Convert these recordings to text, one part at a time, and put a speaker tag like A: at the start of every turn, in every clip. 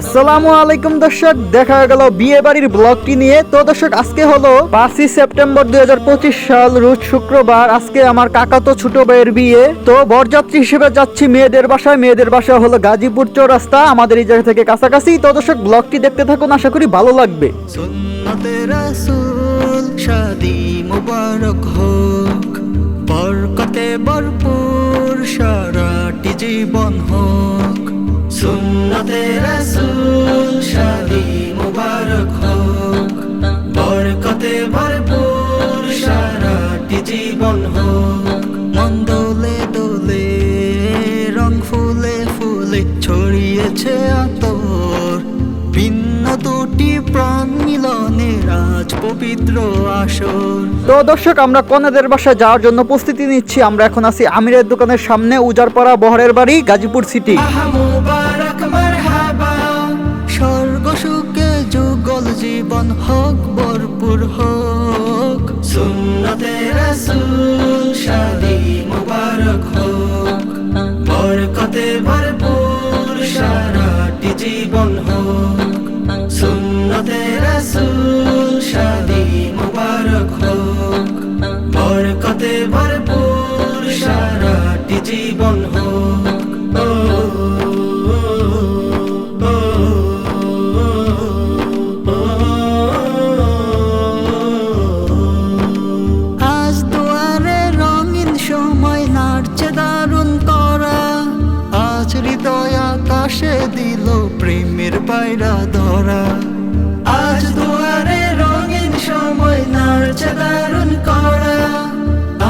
A: আসসালামু আলাইকুম দর্শক, দেখা গেল বিয়ে বাড়ির ব্লগটি নিয়ে। তো দর্শক, আজকে হলো পাঁচই সেপ্টেম্বর দুই সাল, রোজ শুক্রবার। আজকে আমার কাকা তো ছোট ভাইয়ের বিয়ে। তো বরযাত্রী হিসেবে যাচ্ছি মেয়েদের বাসায়। মেয়েদের বাসা হলো গাজীপুর চৌরাস্তা, আমাদের এই জায়গা থেকে কাছাকাছি। তো দর্শক, ব্লগটি দেখতে থাকুন, আশা করি ভালো লাগবে।
B: বরকতে ভরপুর সারাটি জীবন হোক। সুন্নতে রাসূল শাদি মুবারক হোক বরকতে ভরপুর সারাটি জীবন হোক। মন দোলে দোলে রং ফুলে ফুলে ছড়িয়েছে আতর। ভিন্ন দুটি প্রাণ মিলনের আজ পবিত্র আসর।
A: তো দর্শক আমরা কনেদের বাসায় যাওয়ার জন্য প্রস্তুতি নিচ্ছি। আমরা এখন আছি আমিরের দোকানের সামনে উজারপাড়া বহরের বাড়ি গাজীপুর সিটি।
B: জীবন হোক ভরপুর হোক। সুন্নতে রাসূল শাদি মুবারক প্রেমের পায়রা ধরা। আজ দুয়ারে রঙিন সময় নাড়ছে দারুণ করা।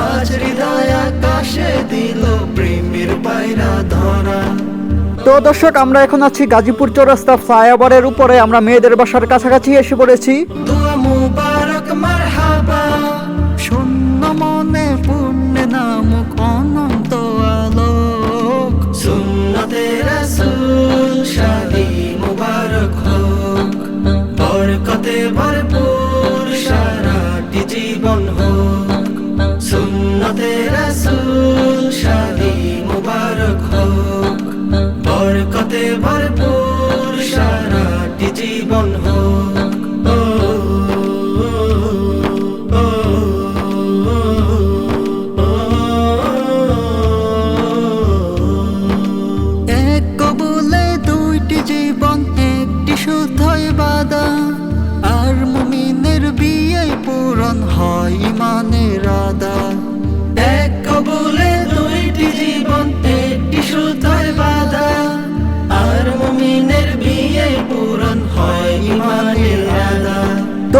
B: আজ হৃদয় আকাশে দিল প্রেমের পায়রা ধরা।
A: তো দর্শক আমরা এখন আছি গাজীপুর চৌরাস্তা ফ্লাইওভারের উপরে। আমরা মেয়েদের বাসার কাছাকাছি এসে পড়েছি।
B: শূন্য মনে পুণ্যে নামক সুন্নতে রাসূল শাদি মুবারক হোক। বরকতে ভরপুর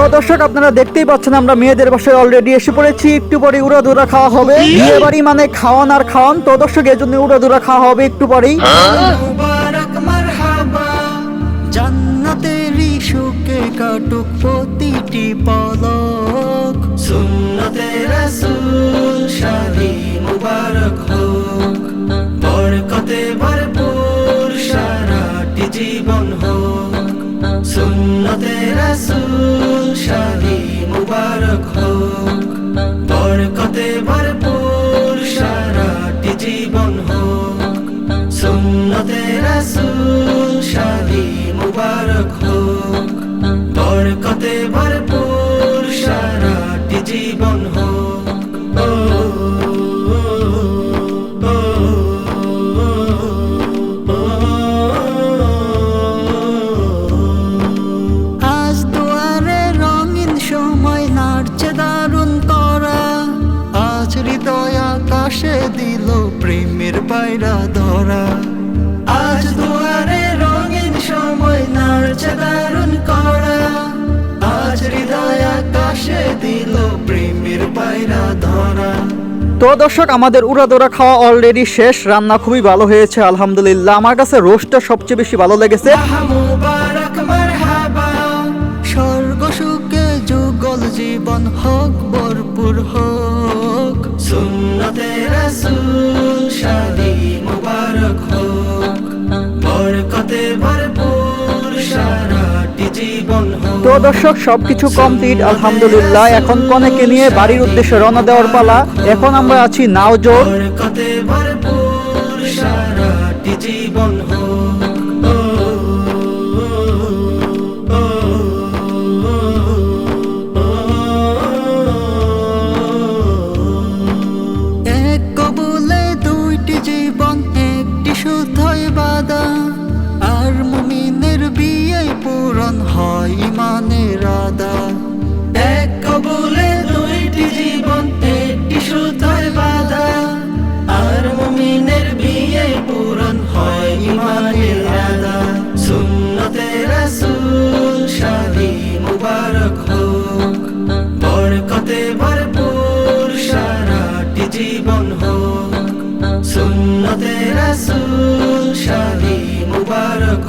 A: তো দর্শক আপনারা দেখতেই পাচ্ছেন আমরা মেয়েদের বাসায় অলরেডি এসে পড়েছি। একটু পরে উড়াধুরা খাওয়া হবে। বিয়ে বাড়ি মানে খাওয়ান আর খাওয়ান। তো দর্শক এর জন্য উড়াধুরা খাওয়া হবে একটু পরেই।
B: মারহাবা। জান্নাতেরই সুখে কাটুক প্রতিটি পলক। সুন্নতে রাসূল শাদি মুবারক হোক। বরকতে ভরপুর সারাটি জীবন হোক। সুন্নতে রাসূল জীবন হোক। আজ দুয়ারে রঙিন সময় নাড়ছে দারুণ করা আজ হৃদয় আকাশে দিল প্রেমের পায়রা ধরা।
A: তো দর্শক, আমাদের উড়াদোড়া খাওয়া অলরেডি শেষ, রান্না খুবই ভালো হয়েছে, আলহামদুলিল্লাহ। আমার কাছে রোস্টটা সবচেয়ে বেশি ভালো লেগেছে।
B: জীবন হোক, ভরপুর হোক।
A: তো দর্শক, সবকিছু কমপ্লিট আলহামদুলিল্লাহ। এখন কনেকে নিয়ে বাড়ির উদ্দেশ্যে রওনা দেওয়ার পালা। এখন আমরা আছি নাওজোর।
B: জোর জীবন
C: সুন্নতে রাসূল শাদি মুবারক